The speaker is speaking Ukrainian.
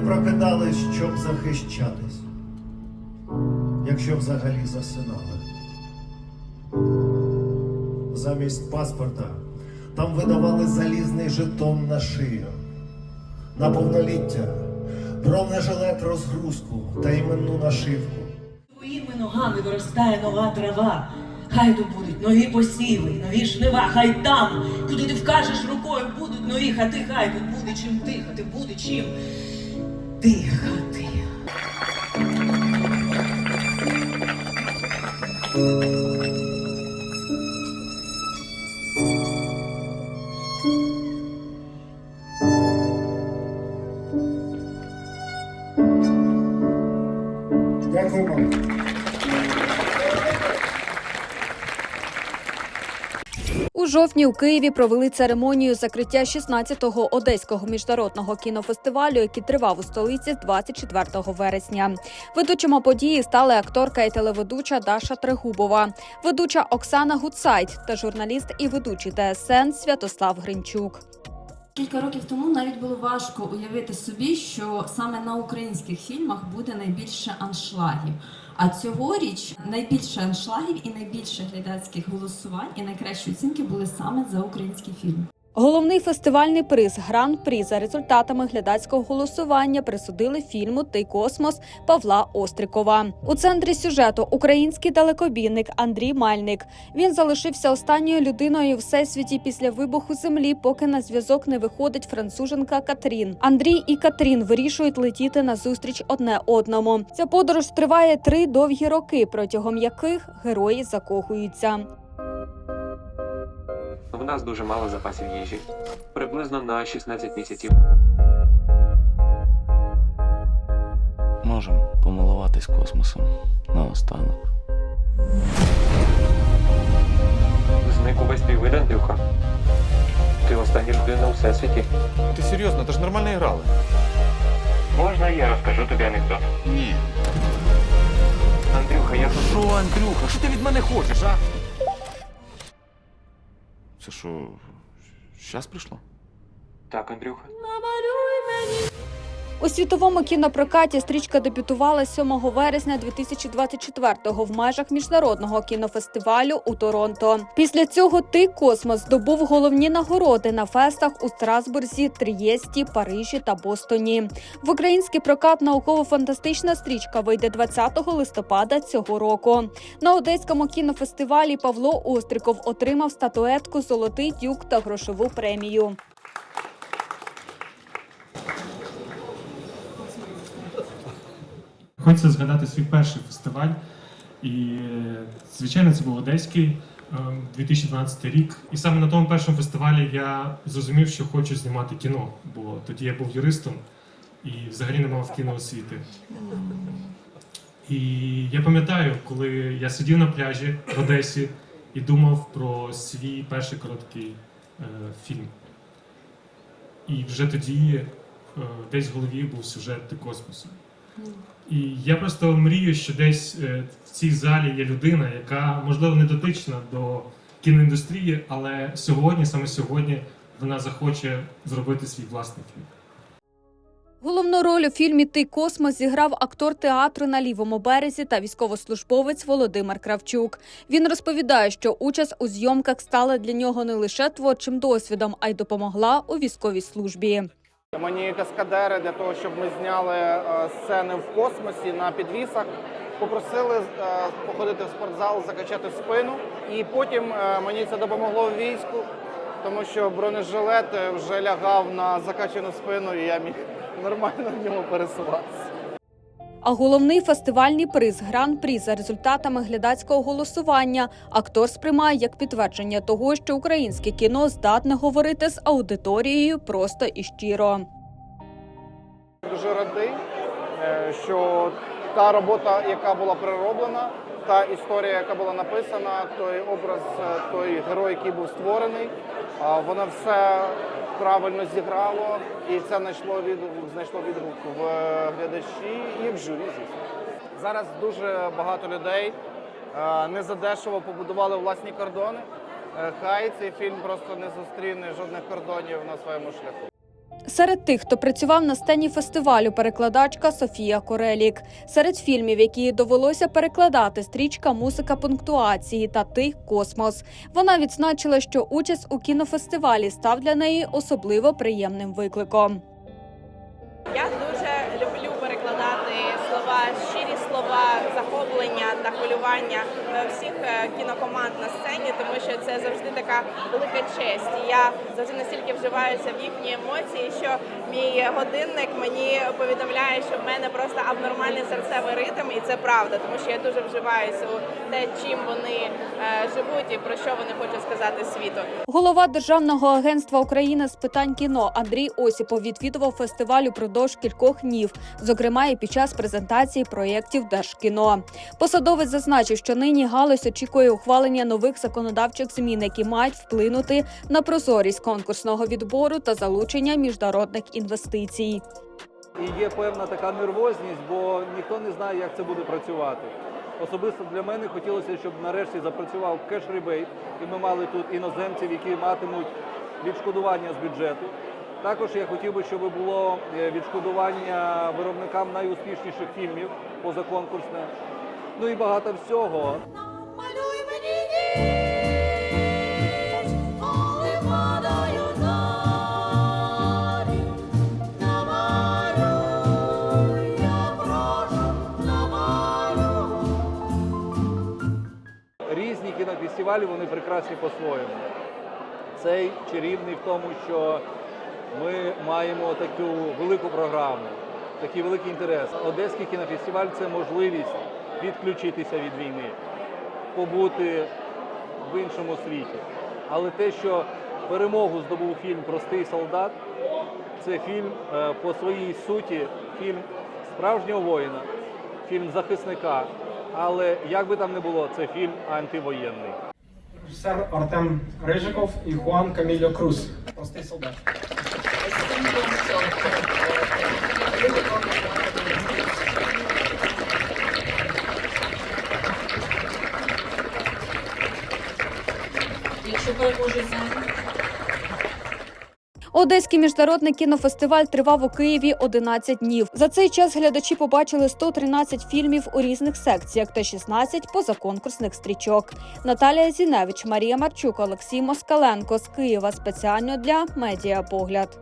прокидались, щоб захищатись, якщо взагалі засинали. Замість паспорта там видавали залізний жетон на шию, на повноліття, бронежилет розгрузку та іменну нашивку. Твоїми ногами виростає нова трава. Хай тут будуть нові посіви, нові жнива, хай там, куди ти вкажеш рукою, будуть нові хати, хай тут буде чим дихати, буде чим дихати. Дякую вам. Жовтні у Києві провели церемонію закриття 16-го одеського міжнародного кінофестивалю, який тривав у столиці з 24 вересня. Ведучими події стали акторка і телеведуча Даша Трегубова, ведуча Оксана Гуцайт та журналіст і ведучий ТСН Святослав Гринчук. Кілька років тому навіть було важко уявити собі, що саме на українських фільмах буде найбільше аншлагів. А цьогоріч найбільше аншлагів і найбільше глядацьких голосувань і найкращі оцінки були саме за український фільм. Головний фестивальний приз Гран-прі за результатами глядацького голосування присудили фільму Ти космос Павла Острикова. У центрі сюжету український далекобійник Андрій Мальник. Він залишився останньою людиною у всесвіті після вибуху землі, поки на зв'язок не виходить француженка Катрін. Андрій і Катрін вирішують летіти на зустріч одне одному. Ця подорож триває три довгі роки, протягом яких герої закохуються. В нас дуже мало запасів їжі. Приблизно на 16 місяців. Можемо помилуватись космосом наостанок. Зник увесь твій вид, Андрюха. Ти остання людина у всесвіті. Ти серйозно, ти ж нормально грали. Можна я розкажу тобі анекдот? Ні. Андрюха, я. Що, Андрюха, що ти від мене хочеш, а? Це що, зараз прийшло? Так, Андрюха. У світовому кінопрокаті стрічка дебютувала 7 вересня 2024-го в межах міжнародного кінофестивалю у Торонто. Після цього ти космос здобув головні нагороди на фестах у Страсбурзі, Трієсті, Парижі та Бостоні. В український прокат науково-фантастична стрічка вийде 20 листопада цього року. На одеському кінофестивалі Павло Остриков отримав статуетку Золотий дюк та грошову премію. Хочеться згадати свій перший фестиваль. І, е, звичайно, це був одеський е, 2012 рік. І саме на тому першому фестивалі я зрозумів, що хочу знімати кіно, бо тоді я був юристом і взагалі не мав кіноосвіти. І я пам'ятаю, коли я сидів на пляжі в Одесі і думав про свій перший короткий е, фільм. І вже тоді е, десь в голові був сюжет «Ти космосу. І я просто мрію, що десь е, в цій залі є людина, яка можливо не дотична до кіноіндустрії, але сьогодні, саме сьогодні, вона захоче зробити свій власний фільм. Головну роль у фільмі Ти космос зіграв актор театру на лівому березі та військовослужбовець Володимир Кравчук. Він розповідає, що участь у зйомках стала для нього не лише творчим досвідом, а й допомогла у військовій службі. Мені каскадери для того, щоб ми зняли е, сцени в космосі на підвісах. Попросили е, походити в спортзал, закачати спину, і потім е, мені це допомогло в війську, тому що бронежилет вже лягав на закачану спину, і я міг нормально в ньому пересуватися. А головний фестивальний приз гран-прі за результатами глядацького голосування актор сприймає як підтвердження того, що українське кіно здатне говорити з аудиторією просто і щиро. Дуже радий, е, що та робота, яка була перероблена, та історія, яка була написана, той образ, е, той герой, який був створений, воно все правильно зіграло, і це знайшло відгук, знайшло відгук в е, глядачі і в журі. Звісно. Зараз дуже багато людей е, не задешево побудували власні кордони. Е, Хай цей фільм просто не зустріне жодних кордонів на своєму шляху. Серед тих, хто працював на сцені фестивалю, перекладачка Софія Корелік. Серед фільмів, які їй довелося перекладати, стрічка Музика пунктуації та Ти Космос. Вона відзначила, що участь у кінофестивалі став для неї особливо приємним викликом. Я захоплення та хвилювання е, всіх е, кінокоманд на сцені, тому що це завжди така велика честь. І я завжди настільки вживаюся в їхні емоції, що мій годинник мені повідомляє, що в мене просто абнормальний серцевий ритм, і це правда, тому що я дуже вживаюся у те, чим вони е, живуть і про що вони хочуть сказати світу. Голова Державного агентства України з питань кіно Андрій Осіпов відвідував фестиваль упродовж кількох днів, зокрема і під час презентації проєктів Держкіно. Посадовець зазначив, що нині галузь очікує ухвалення нових законодавчих змін, які мають вплинути на прозорість конкурсного відбору та залучення міжнародних інвестицій. І є певна така нервозність, бо ніхто не знає, як це буде працювати. Особисто для мене хотілося, щоб нарешті запрацював кеш-ребейт, і ми мали тут іноземців, які матимуть відшкодування з бюджету. Також я хотів би, щоб було е, відшкодування виробникам найуспішніших фільмів позаконкурсне. Ну і багато всього. Різні кінофестивалі, вони прекрасні по-своєму. Цей чарівний в тому, що ми маємо таку велику програму, такий великий інтерес. Одеський кінофестиваль це можливість відключитися від війни, побути в іншому світі. Але те, що перемогу здобув фільм Простий солдат, це фільм е, по своїй суті, фільм справжнього воїна, фільм захисника. Але як би там не було, це фільм антивоєнний. Режисер Артем Рижиков і Хуан Камільо Круз. Простий солдат. Якщо переможе за Одеський міжнародний кінофестиваль тривав у Києві 11 днів. За цей час глядачі побачили 113 фільмів у різних секціях та 16 позаконкурсних стрічок. Наталія Зіневич, Марія Марчук, Олексій Москаленко з Києва спеціально для медіапогляд.